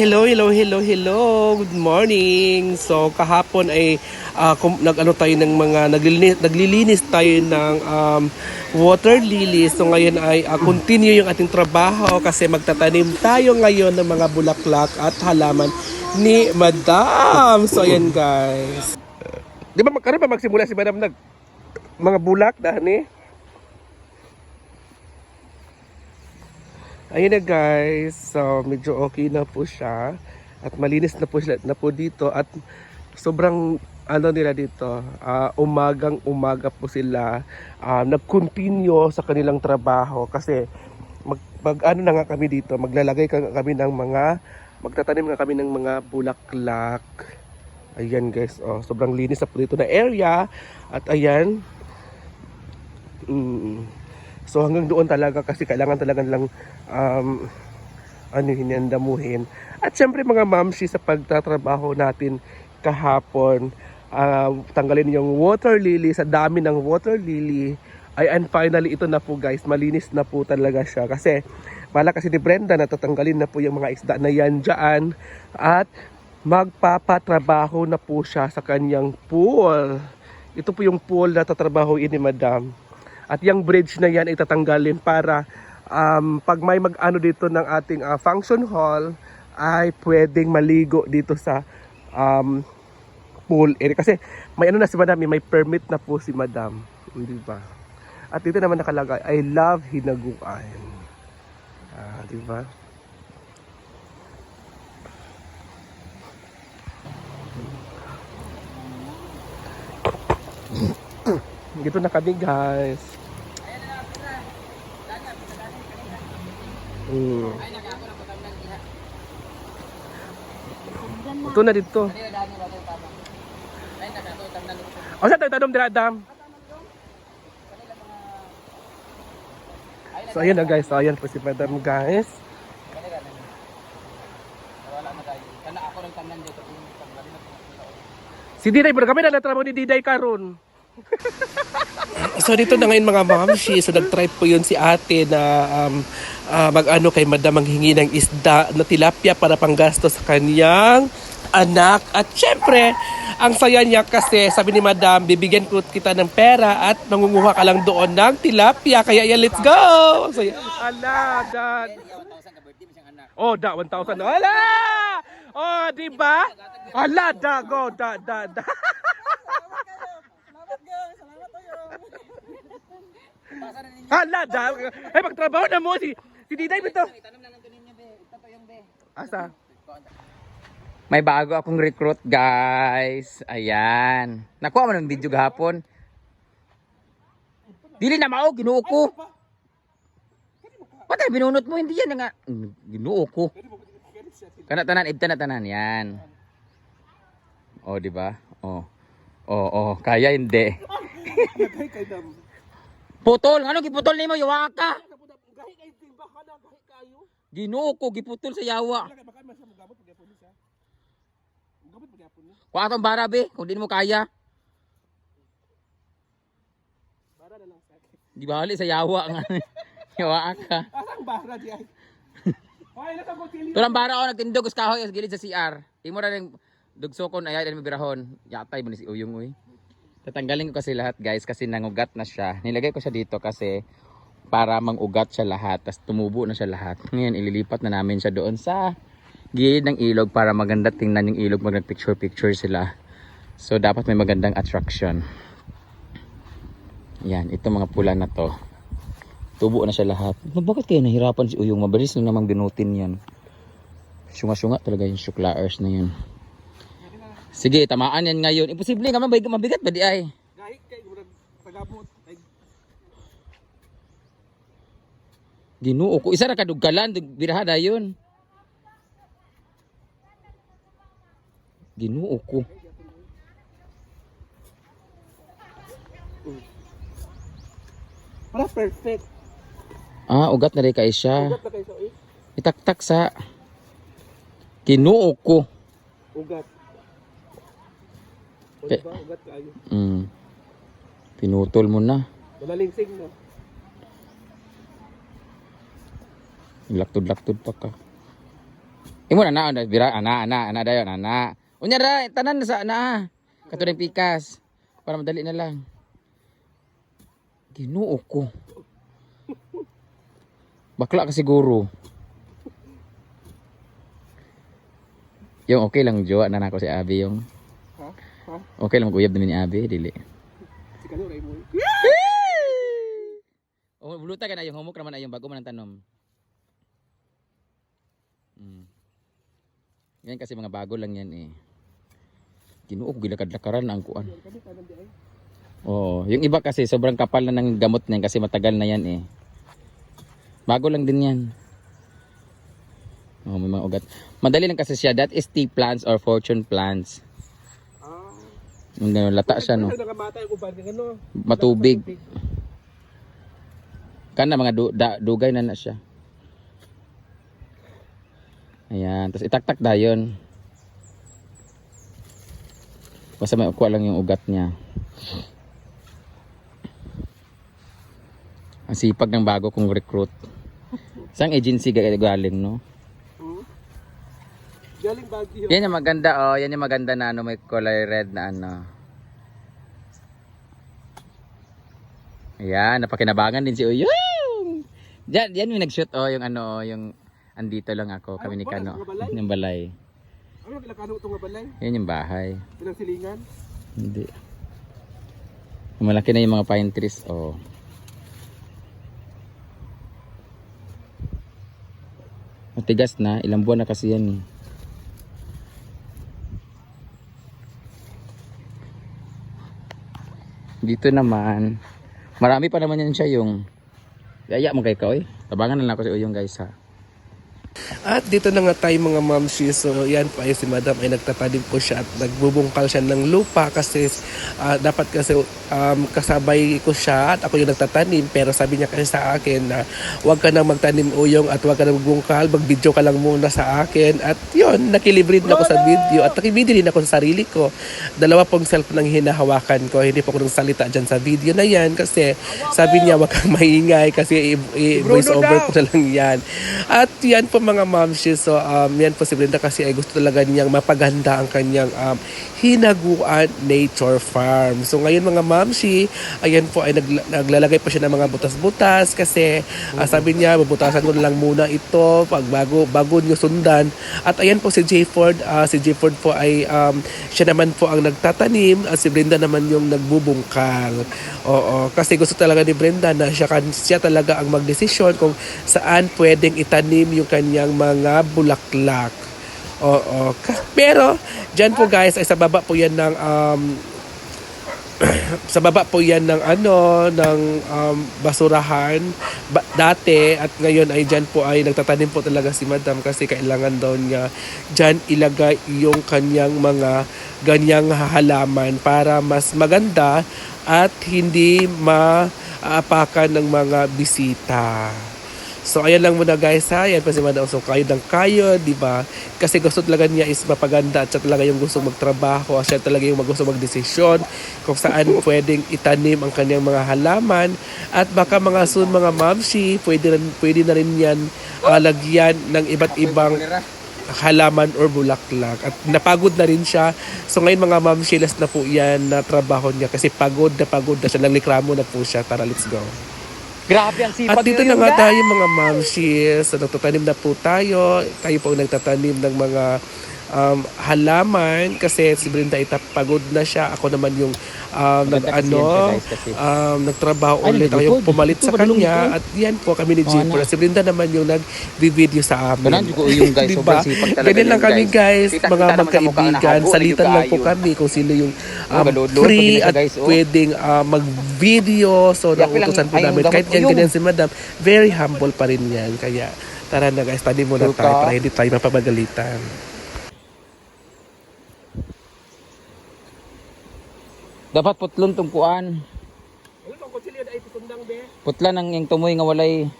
Hello, hello, hello, hello. Good morning. So kahapon ay ah, kum- nag-ano tayo ng mga naglilinis, naglilinis tayo ng um, water lilies. So ngayon ay ah, continue yung ating trabaho kasi magtatanim tayo ngayon ng mga bulaklak at halaman ni Madam. So ayan guys. Di ba magkaroon ba magsimula si Madam nag mga bulak dahil Ayun na guys, so medyo okay na po siya. At malinis na po, siya, na po dito. At sobrang ano nila dito, ah, umagang umaga po sila. Ah, nag-continue sa kanilang trabaho. Kasi mag, mag- ano na nga kami dito, maglalagay ka kami ng mga magtatanim nga kami ng mga bulaklak. Ayan guys, oh, sobrang linis na po dito na area. At ayan, mm, So hanggang doon talaga kasi kailangan talaga lang um, ano hinandamuhin. At syempre mga mamshi sa pagtatrabaho natin kahapon, ah, tanggalin yung water lily, sa dami ng water lily, ay and finally ito na po guys, malinis na po talaga siya. Kasi bala kasi ni Brenda na tatanggalin na po yung mga isda na yan dyan at magpapatrabaho na po siya sa kanyang pool. Ito po yung pool na tatrabahoin ni Madam. At yung bridge na yan ay tatanggalin para um, pag may mag-ano dito ng ating ah, function hall ay pwedeng maligo dito sa um, pool area. Kasi may ano na si Madam, may permit na po si Madam. Di ba? At dito naman nakalagay, I love hinaguan. Ah, di ba? Dito na kami guys. Mm. Ito na dito. O sa tayo tanong dam. So ayun na guys, so ayan po si Madam guys. Si Diday, pero kami na natramo ni Diday karon. so dito na ngayon mga mamshi, so nag-try po yun si ate na um, ah, mag-ano kay madam manghingi ng isda na tilapia para panggasto sa kanyang anak. At syempre, ang saya niya kasi sabi ni madam, bibigyan ko kita ng pera at mangunguha ka lang doon ng tilapia. Kaya yan, let's go! Ang saya. Ala, dad. Oh, da, 1,000. Ala! Oh, di ba? Ala, da, go, da, da, da. Hala, da. Ay, magtrabaho na mo si si Diday bito. Asa? May bago akong recruit, guys. Ayan. Nakuha mo ng video gahapon. Dili na mao, ginuo ko. Patay, binunot mo, hindi yan nga. Ginuo ko. Kana tanan, ibta na tanan, yan. O, di ba? O. O, o, kaya hindi. Putol, ano giputol nimo yawa ka? Ginuo ko, giputol sa yawa. Kuha atong bara be, kung di mo kaya. Di bali sa yawa nga. yawa ka. Asang bara di ay? Tulang bara ako nagtindog sa kahoy sa gilid sa CR. Imo ra ning dugsokon ayay din mabirahon. Yatay mo ni si Uyong uy. Tatanggalin ko kasi lahat guys kasi nangugat na siya. Nilagay ko siya dito kasi para mangugat siya lahat. Tapos tumubo na siya lahat. Ngayon ililipat na namin siya doon sa gilid ng ilog para maganda tingnan yung ilog. Mag picture picture sila. So dapat may magandang attraction. Yan, ito mga pula na to. Tubo na siya lahat. Bakit kayo nahirapan si Uyong? Mabilis lang namang binutin yan. Syunga-syunga talaga yung syuklaers na yun. Sige, tamaan yan ngayon. Imposible nga mabig mabigat ba di ay? Gahi kay murag tagamot. Ay, Ginoo ko. Isa ra kadugkalan, dug- birahada yun. Ginoo ko. para perfect. Ah, ugat na rin kay siya. Ugat na kayo sa eh. Itaktak sa Ginoo ko. Ugat. Pe- diba? Ugat kayo. Mm. Pinutol mo na. Malalingsing no. Laktod-laktod pa ka. Imo na na bira ana ana ana dayon ana. Unya ra tanan na sa ana. Katulad ng pikas. Para madali na lang. Ginoo ko. Bakla ka siguro. Yung okay lang jowa na nako si Abi yung. Ha? Okay lang mag-uyab namin ni Abi, dili. Si Kano, Ray mo. Oh, buluta ka na yung humok naman ay bago man ang tanom. Mm. Yan kasi mga bago lang yan eh. Ginuog gilakad-lakaran ang kuan. Oo, yung iba kasi sobrang kapal na ng gamot niyan kasi matagal na yan eh. Bago lang din yan. Oh, may mga ugat. Madali lang kasi siya. That is tea plants or fortune plants. Yung gano'n, lata siya no. Ano? Matubig. Kana mga du- da- dugay na na siya. Ayan, tapos itaktak dayon. Basta may ukuha lang yung ugat niya. Ang sipag ng bago kong recruit. Saan agency ga- galing, no? Galing Baguio. Yan yung maganda, oh. Yan yung maganda na ano, may color red na ano. Ayan, napakinabangan din si Uyong. Diyan, yan yung nag-shoot, oh, yung ano, oh, yung andito lang ako, kami ni Ay, Kano. Yung balay. Ano kailan Kano itong balay? Yan yung bahay. Ilang silingan? Hindi. Malaki na yung mga pine trees, oh. Matigas na, ilang buwan na kasi yan eh. Dito naman, marami pa naman yan siya yung Yaya mo kay ka, oy. Tabangan na lang ako sa uyong guys ha. At dito na nga tayo mga mamsi. So yan po ay si madam ay nagtatanim po siya at nagbubungkal siya ng lupa kasi ah, dapat kasi um, kasabay ko siya at ako yung nagtatanim pero sabi niya kasi sa akin na huwag ka nang magtanim uyong at huwag ka nang magbungkal, mag-video ka lang muna sa akin at yun, nakilibrid na ako sa video at nakibidyo din ako sa sarili ko. Dalawa pong cellphone ang hinahawakan ko, hindi po ako nang salita dyan sa video na yan kasi sabi niya huwag kang maingay kasi i- i- voice over ko na lang yan. At yan po mga mamshi, so um, yan po si Brenda kasi ay gusto talaga niyang mapaganda ang kanyang um, hinaguan nature farm. So ngayon mga mamshi, ayan po ay nagla- naglalagay pa siya ng mga butas-butas kasi ah, sabi niya, bubutasan ko na lang muna ito pag bago, bago niyo sundan. At ayan po si J. Ford, ah, si J. Ford po ay um, siya naman po ang nagtatanim at si Brenda naman yung nagbubungkal. Oo, kasi gusto talaga ni Brenda na siya, siya talaga ang magdesisyon kung saan pwedeng itanim yung kanyang mga bulaklak. Oo. Pero, dyan po guys, ay sa baba po yan ng um, sa baba po yan ng ano ng um, basurahan ba- dati at ngayon ay dyan po ay nagtatanim po talaga si madam kasi kailangan daw niya dyan ilagay yung kanyang mga ganyang halaman para mas maganda at hindi maapakan ng mga bisita. So ayan lang muna guys ha. Yan pa si Madam. So kayo ng kayo, di ba? Kasi gusto talaga niya is mapaganda at siya talaga yung gusto magtrabaho. At siya talaga yung gusto magdesisyon kung saan pwedeng itanim ang kanyang mga halaman. At baka mga soon mga mamshi, pwede, pwede na rin yan lagyan ng iba't ibang halaman or bulaklak. At napagod na rin siya. So ngayon mga ma'am, shilas na po yan na trabaho niya kasi pagod na pagod na siya. Nanglikramo na po siya. Tara, let's go. Grabe ang At dito na nga tayo mga mamshis. So, nagtatanim na po tayo. Tayo po ang nagtatanim ng mga um, halaman kasi si Brenda ita pagod na siya. Ako naman yung um, nag, ano, guys, kasi. um, nagtrabaho Ay, ulit. Ako yung pumalit sa kanya. At yan po kami ni Oh, Jim. anak. si Brenda naman yung nag-video sa amin. Ganun ko yung guys, Diba? Ganyan lang kami guys, mga magkaibigan. Salitan lang po kami kung sino yung Oh, um, free at oh. pwedeng uh, mag-video. So, nautusan po namin. Kahit yan, ganyan si madam, very humble pa rin yan. Kaya, tara na guys, tanim muna True tayo para hindi tayo mapamagalitan. Dapat putlon tong kuan. Putla nang yung tumoy nga walay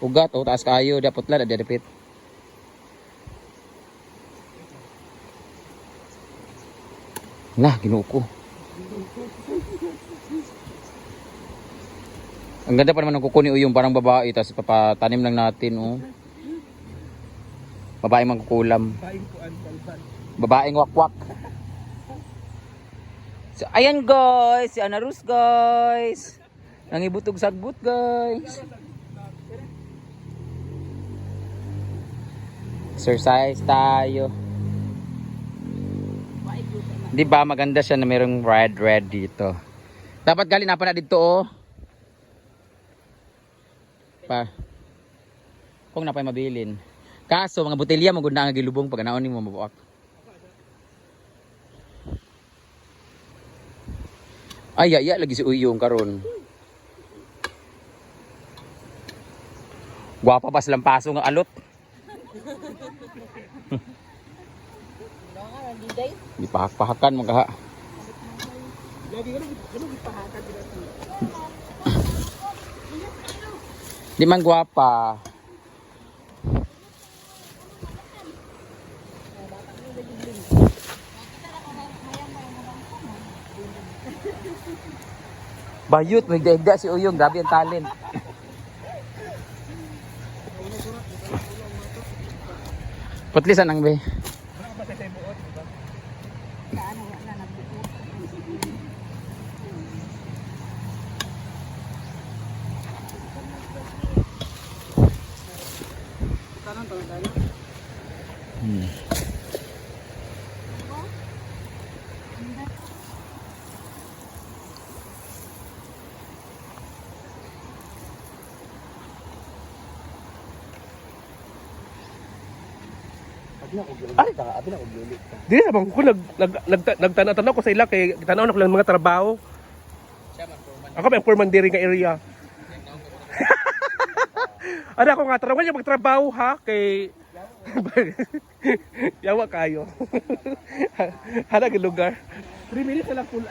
ugat o taas kayo da putla da dapit. Nah, ginuo ko. Ang ganda pa naman ng kuko ni Uyong parang babae tapos papatanim lang natin oh. Babaeng mangkukulam. Ang balban. Babaeng wakwak. So, ayan guys, si Ana Rus guys. Nangibutog sagbut guys. Exercise tayo. Di ba maganda siya na mayroong red red dito. Dapat gali na pa na dito oh. Pa. Kung napay mabilin. Kaso mga botelya mo gud na nga gilubong pag naon mo mabuak. Ay, ay, ay, lagi si Uyong karon. Gwapa pa silang paso nga alot. Di pahak-pahakan gipahakan dito. Di man gwapa. Bayot, may daigda si Uyong. Grabe ang talent. Putlisan ang be. Ay, Dili naman ko nag nag nag- nagtanaw-tanaw ko sa ila kay tanaw na ko lang mga trabaho. Ako may foreman diri nga area. Ano ako nga trabaho niya magtrabaho ha kay Yawa kayo. Hala ka lugar. 3 minutes na lang pula.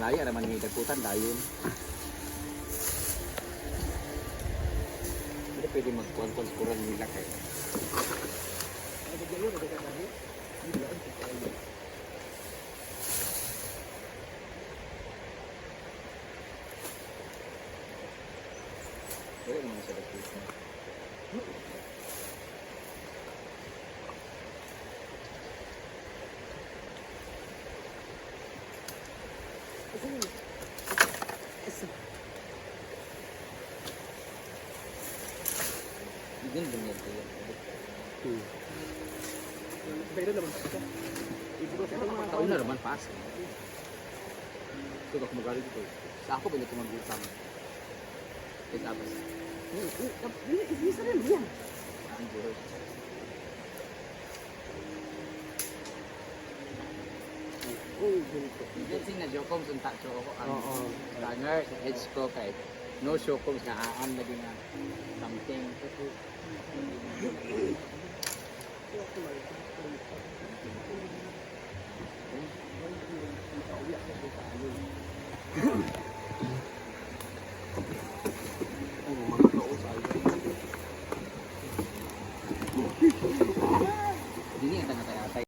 malaya naman ni dagkutan dayon. Hindi pwede magkuhan-kuhan nila kay. Wala naman sa dagkutan. Hindi din yan kaya. Pero naman siya. Taon na naman pas. Ito ako magaling dito. Sa ako binito mag-utang. Eh tapos. Bisa rin yan. Ang buhay. Yan sing na jokom sunta so ako ang Oo. runner sa edge ko kay no ko na aan lagi nga something. 嗯。